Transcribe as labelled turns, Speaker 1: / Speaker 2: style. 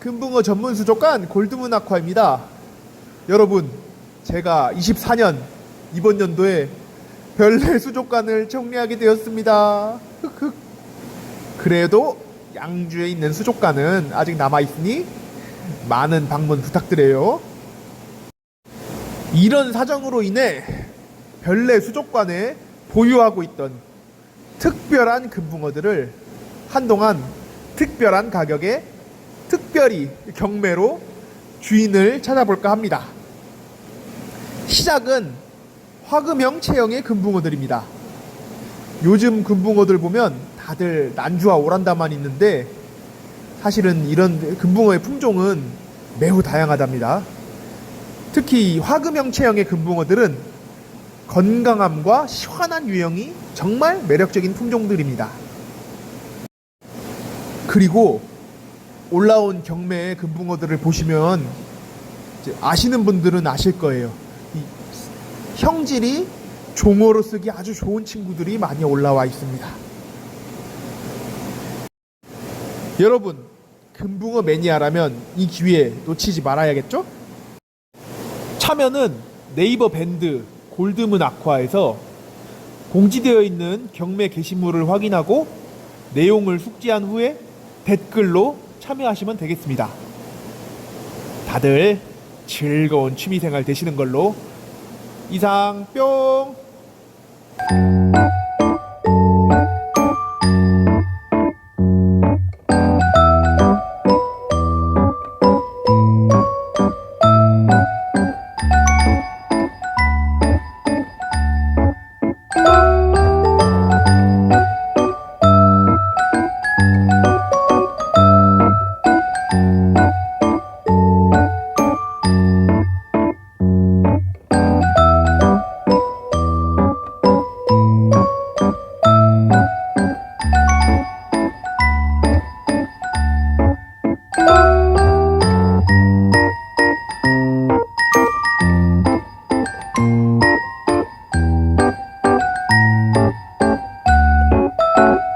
Speaker 1: 금붕어 전문 수족관 골드문 아쿠아입니다. 여러분, 제가 24년 이번 연도에 별내 수족관을 정리하게 되었습니다. 흑흑. 그래도 양주에 있는 수족관은 아직 남아 있으니 많은 방문 부탁드려요. 이런 사정으로 인해 별내 수족관에 보유하고 있던 특별한 금붕어들을 한동안 특별한 가격에 특별히 경매로 주인을 찾아볼까 합니다. 시작은 화금형 체형의 금붕어들입니다. 요즘 금붕어들 보면 다들 난주와 오란다만 있는데 사실은 이런 금붕어의 품종은 매우 다양하답니다. 특히 이 화금형 체형의 금붕어들은 건강함과 시원한 유형이 정말 매력적인 품종들입니다. 그리고 올라온 경매의 금붕어들을 보시면 아시는 분들은 아실 거예요. 이 형질이 종어로 쓰기 아주 좋은 친구들이 많이 올라와 있습니다. 여러분, 금붕어 매니아라면 이 기회 놓치지 말아야겠죠? 참여는 네이버 밴드 골드문 아쿠아에서 공지되어 있는 경매 게시물을 확인하고 내용을 숙지한 후에 댓글로 참여하시면 되겠습니다. 다들 즐거운 취미생활 되시는 걸로 이상 뿅! Thank you.